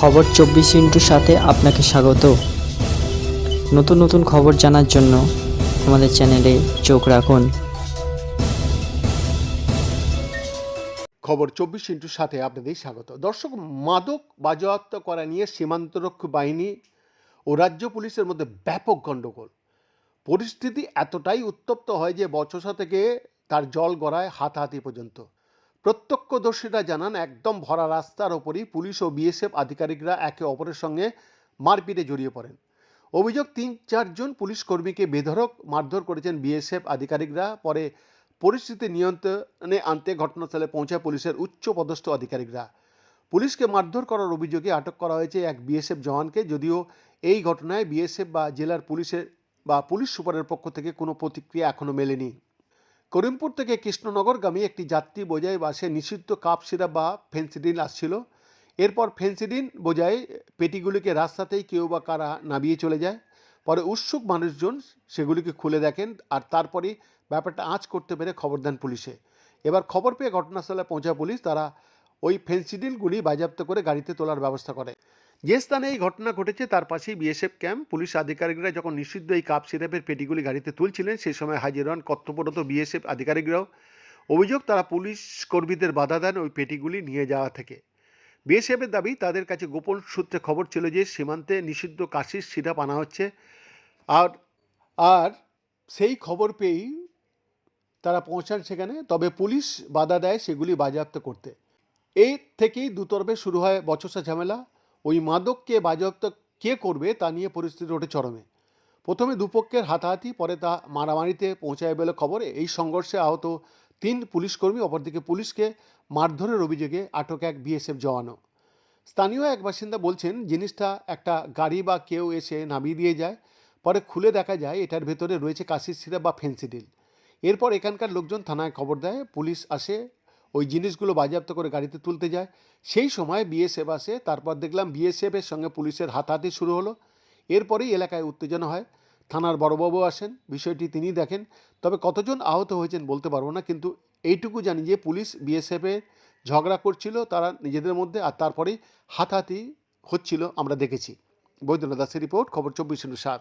খবর চব্বিশ ইন্টুর সাথে আপনাকে স্বাগত। নতুন নতুন খবর জানার জন্য আমাদের চ্যানেলে চোখ রাখুন। খবর চব্বিশ ইন্টুর সাথে আপনাদের স্বাগত। দর্শক, মাদক বাজেয়াপ্ত করা নিয়ে সীমান্তরক্ষী বাহিনী ও রাজ্য পুলিশের মধ্যে ব্যাপক গণ্ডগোল। পরিস্থিতি এতটাই উত্তপ্ত হয় যে বচসা থেকে তার জল গড়ায় হাতাহাতি পর্যন্ত। প্রত্যক্ষদর্শীরা জানান, একদম ভরা রাস্তার ওপরই পুলিশ ও বিএসএফ আধিকারিকরা একে অপরের সঙ্গে মারপিটে জড়িয়ে পড়েন। অভিযোগ, তিন চারজন পুলিশ কর্মীকে বেধড়ক মারধর করেছেন বিএসএফ আধিকারিকরা। পরে পরিস্থিতি নিয়ন্ত্রণে আনতে ঘটনাস্থলে পৌঁছায় পুলিশের উচ্চ পদস্থ আধিকারিকরা। পুলিশকে মারধর করার অভিযোগে আটক করা হয়েছে এক বিএসএফ জওয়ানকে। যদিও এই ঘটনায় বিএসএফ বা জেলার পুলিশের বা পুলিশ সুপারের পক্ষ থেকে কোনো প্রতিক্রিয়া এখনও মেলেনি। করিমপুর থেকে কৃষ্ণনগরগামী একটি যাত্রী বোঝাই বাসে নিষিদ্ধ কাপ সিরাপ বা ফেন্সিডিল আসছিল। এরপর ফেন্সিডিন বোঝাই পেটিগুলিকে রাস্তাতেই কেউ বা কারা নামিয়ে চলে যায়। পরে উৎসুক মানুষজন সেগুলিকে খুলে দেখেন আর তারপরেই ব্যাপারটা আঁচ করতে পেরে খবর দেন পুলিশে। এবার খবর পেয়ে ঘটনাস্থলে পৌঁছা পুলিশ। তারা ওই ফেন্সিডিলগুলি বাজেয়াপ্ত করে গাড়িতে তোলার ব্যবস্থা করে। যে স্থানে এই ঘটনা ঘটেছে, তার পাশেই বিএসএফ ক্যাম্প। পুলিশ আধিকারিকরা যখন নিষিদ্ধ এই কাপ সিরাপের পেটিগুলি গাড়িতে তুলছিলেন, সেই সময় হাজির হন কর্তব্যরত বিএসএফ আধিকারিকরাও। অভিযোগ, তারা পুলিশ কর্মীদের বাধা দেন ওই পেটিগুলি নিয়ে যাওয়া থেকে। বিএসএফের দাবি, তাদের কাছে গোপন সূত্রে খবর ছিল যে সীমান্তে নিষিদ্ধ কাশির সিরাপ আনা হচ্ছে। আর আর সেই খবর পেয়েই তারা পৌঁছান সেখানে। তবে পুলিশ বাধা দেয় সেগুলি বাজেয়াপ্ত করতে। এই থেকেই দুতরফে শুরু হয় বচসা ঝামেলা। ওই মাদককে বাজেয়াপ্ত কে করবে তা নিয়ে পরিস্থিতি ওঠে চরমে। প্রথমে দুপক্ষের হাতাহাতি, পরে তা মারামারিতে পৌঁছায় বলে খবরে। এই সংঘর্ষে আহত তিন পুলিশকর্মী, অপরদিকে পুলিশকে মারধরের অভিযোগে আটক এক বিএসএফ জওয়ানও। স্থানীয় এক বাসিন্দা বলছেন, জিনিসটা একটা গাড়ি বা কেউ এসে নামিয়ে দিয়ে যায়, পরে খুলে দেখা যায় এটার ভেতরে রয়েছে কাশির সিরাপ বা ফেন্সিডিল। এরপর এখানকার লোকজন থানায় খবর দেয়, পুলিশ আসে ওই জিনিসগুলো বাজেয়াপ্ত করে গাড়িতে তুলতে যায়। সেই সময় বিএসএফ আসে, তারপর দেখলাম বিএসএফের সঙ্গে পুলিশের হাতাহাতি শুরু হলো। এরপরেই এলাকায় উত্তেজনা হয়। থানার বড়বাবু আসেন, বিষয়টি তিনি দেখেন। তবে কতজন আহত হয়েছেন বলতে পারব না, কিন্তু এইটুকু জানি যে পুলিশ বিএসএফের ঝগড়া করছিল, তারা নিজেদের মধ্যে, আর তারপরেই হাতাহাতি হচ্ছিল, আমরা দেখেছি। বৈদ্যনাথ দাসের রিপোর্ট, খবর চব্বিশ সাত।